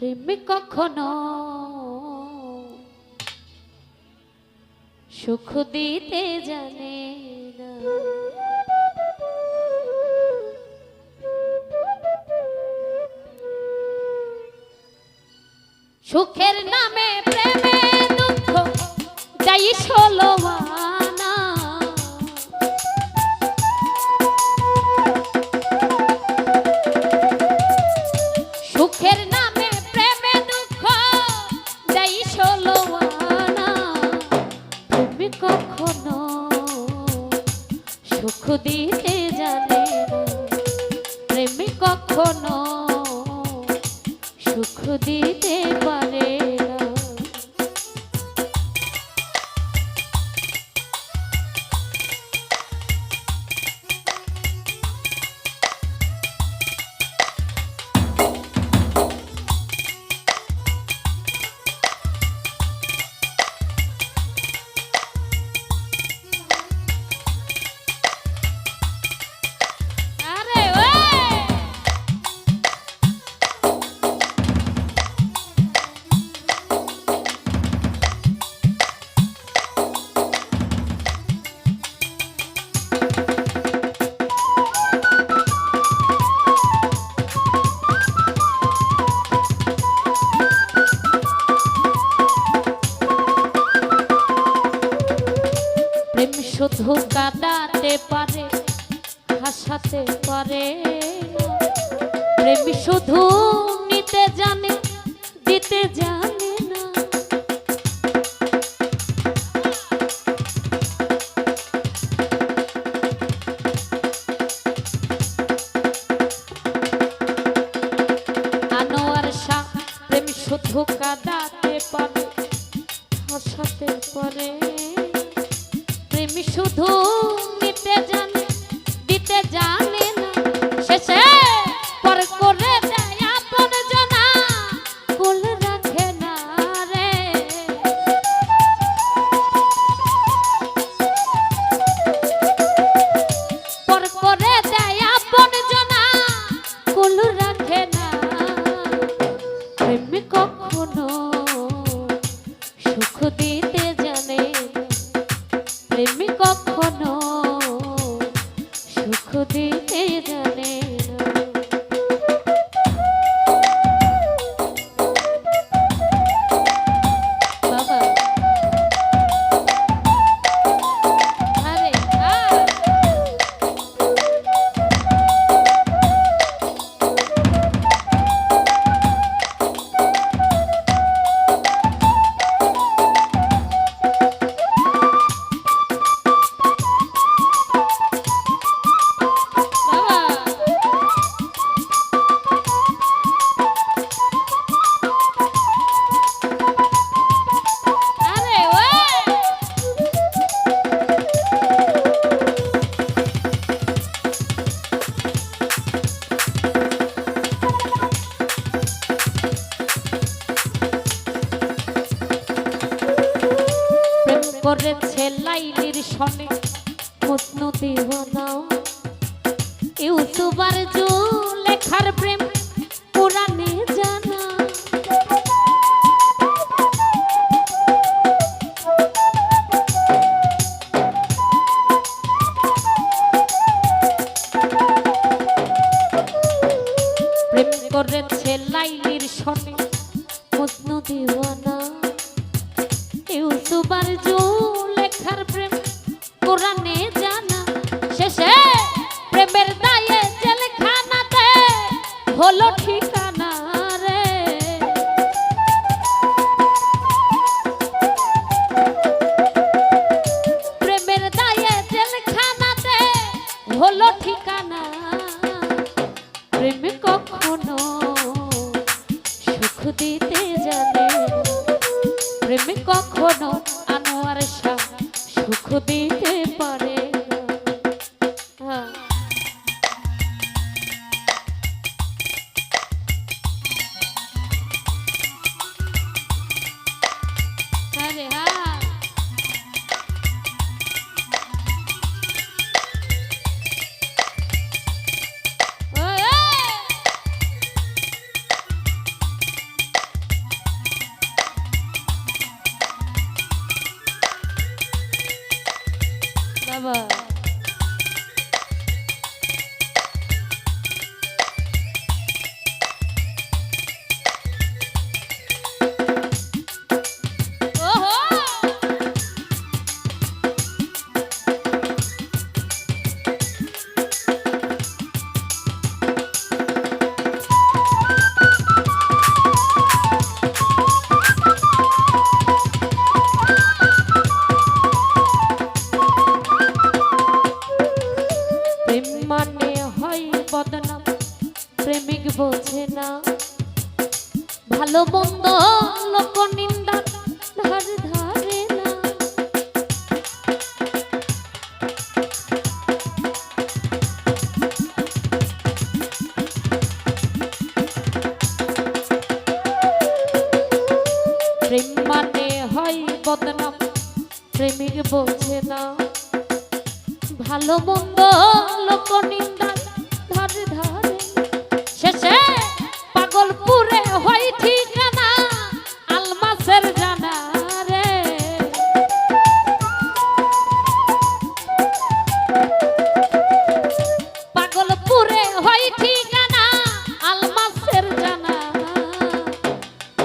প্রেমে কখনো সুখ দিতে জানে সুখের নামে প্রেমে দুঃখ যাই ষোলো সুখ দিতে জানে প্রেমে কখনো সুখ দিতে প্রেম শুধু কাঁদাতে পারে, হাসাতে পারে। প্রেম শুধু নিতে জানে, দিতে জানে না আনোয়ার শাহ, প্রেম শুধু কাঁদাতে পারে, হাসাতে পারে প্রেম শুধু নিতে জানে, দিতে জানে না। শেষে পর করে দেয় আপন জনা কুল রাখে না রে। পর করে দেয় আপন জনা কুল রাখে কখনো সুখ দিওয়ানা ইউসুবার জু লেখার প্রেম পুরানে জানা। প্রেম করেছে ইউসুবার জু লেখার প্রেম কোরআনে হলো ঠিকানা রে প্রেমের দায়ে জেলখানাতে হলো ঠিকানা প্রেম কখনো সুখ দিতে জানে। প্রেম কখনো আনোয়ার শাহ সুখ দিতে Bravo. মানে হয় বদনাম। প্রেমিক বোঝে না। ভালো মন্দ লোক নিন্দা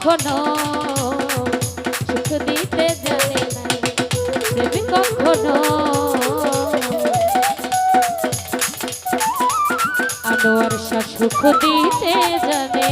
কখনো সুখ দিতে জানে না প্রেম কখনো? আনোয়ার শাহ সুখ দিতে জানে।